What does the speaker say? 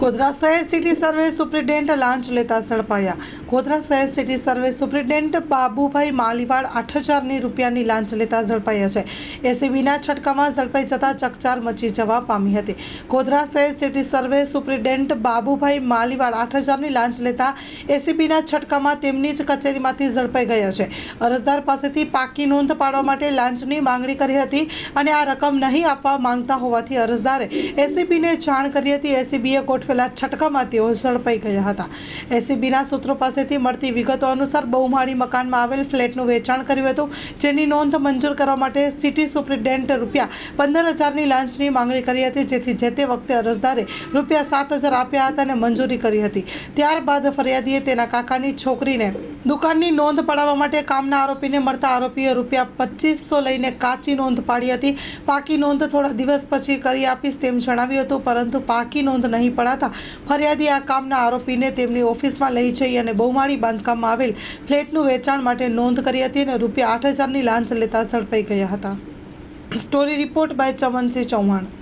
ગોધરા શહેર city survey superintendent લાંચ લેતા ઝડપાયા. ગોધરા શહેર city survey superintendent Babubhai Maliwad આઠ હજારની રૂપિયાની લાંચ લેતા ઝડપાયા છે. એસીબીના છટકામાં ઝડપાઈ જતા ચકચાર મચી જવા પામી હતી. ગોધરા શહેર city survey superintendent Babubhai Maliwad આઠ હજારની લાંચ લેતા એસીબીના છટકામાં તેમની જ કચેરીમાંથી ઝડપાઈ ગયા છે. અરજદાર પાસેથી પાકી નોંધ પાડવા માટે લાંચની માંગણી કરી હતી અને આ રકમ નહીં આપવા માંગતા હોવાથી અરજદારે એસીબીને જાણ કરી હતી. એસીબીએ ગોઠવેલા છટકામાં તેઓ ઝડપાઈ ગયા હતા. એસીબીના સૂત્રો પાસેથી મળતી વિગતો અનુસાર બહુમાળી મકાનમાં આવેલ ફ્લેટનું વેચાણ કર્યું હતું, જેની નોંધ મંજૂર કરવા માટે સિટી સુપ્રિન્ટેન્ટ રૂપિયા પંદર હજારની લાંચની માંગણી કરી હતી, જેથી જે તે વખતે અરજદારે રૂપિયા સાત હજાર આપ્યા હતા અને મંજૂરી કરી હતી. ત્યારબાદ ફરિયાદીએ તેના કાકાની છોકરીને દુકાનની નોંધ પડાવવા માટે કામના આરોપીને મળતા આરોપીએ રૂપિયા પચીસો લઈને કાચી નોંધ પાડી હતી. પાકી નોંધ થોડા દિવસ પછી કરી આપીશ તેમ જણાવ્યું હતું, પરંતુ પાકી નોંધ નહીં પડાતા ફરિયાદી આ કામના આરોપીને તેમની ઓફિસમાં લઈ જઈ અને બહુમાળી બાંધકામમાં આવેલ ફ્લેટનું વેચાણ માટે નોંધ કરી હતી અને રૂપિયા આઠ હજારની લાંચ લેતા ઝડપાઈ ગયા હતા. Story report by Chamansingh Chauhan.